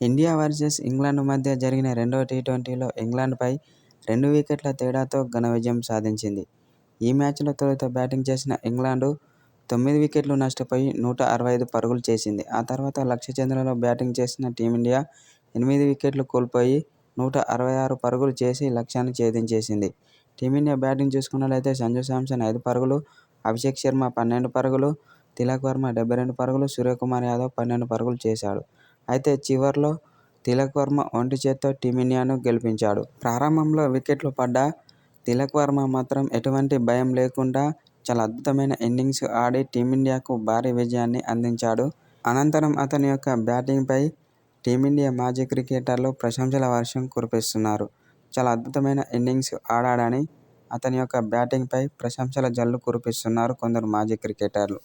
India versus England మధ్య జరిగిన రెండవ టీ-ట్వంటీలో ఇంగ్లాండ్పై రెండు వికెట్ల తేడాతో ఘన విజయం సాధించింది. ఈ మ్యాచ్లో తొలుత బ్యాటింగ్ చేసిన ఇంగ్లాండ్ తొమ్మిది వికెట్లు నష్టపోయి నూట అరవై ఐదు పరుగులు చేసింది. ఆ తర్వాత లక్ష్య చంద్రలో బ్యాటింగ్ చేసిన టీమిండియా ఎనిమిది వికెట్లు కోల్పోయి నూట అరవై ఆరు పరుగులు చేసి లక్ష్యాన్ని ఛేదించేసింది. టీమిండియా బ్యాటింగ్ చూసుకున్నట్లయితే సంజూ శాంసన్ ఐదు పరుగులు, అభిషేక్ శర్మ పన్నెండు పరుగులు, తిలక్ వర్మ డెబ్బై రెండు పరుగులు, సూర్యకుమార్ యాదవ్ పన్నెండు పరుగులు చేశాడు. అయితే చివర్లో తిలక్ వర్మ ఒంటి చేత్తో టీమిండియాను గెలిపించాడు. ప్రారంభంలో వికెట్లు పడ్డా తిలక్ వర్మ మాత్రం ఎటువంటి భయం లేకుండా చాలా అద్భుతమైన ఇన్నింగ్స్ ఆడి టీమిండియాకు భారీ విజయాన్ని అందించాడు. అనంతరం అతని యొక్క బ్యాటింగ్పై టీమిండియా మాజీ క్రికెటర్లు ప్రశంసల వర్షం కురిపిస్తున్నారు. చాలా అద్భుతమైన ఇన్నింగ్స్ ఆడాడని అతని యొక్క బ్యాటింగ్పై ప్రశంసల జల్లు కురిపిస్తున్నారు కొందరు మాజీ క్రికెటర్లు.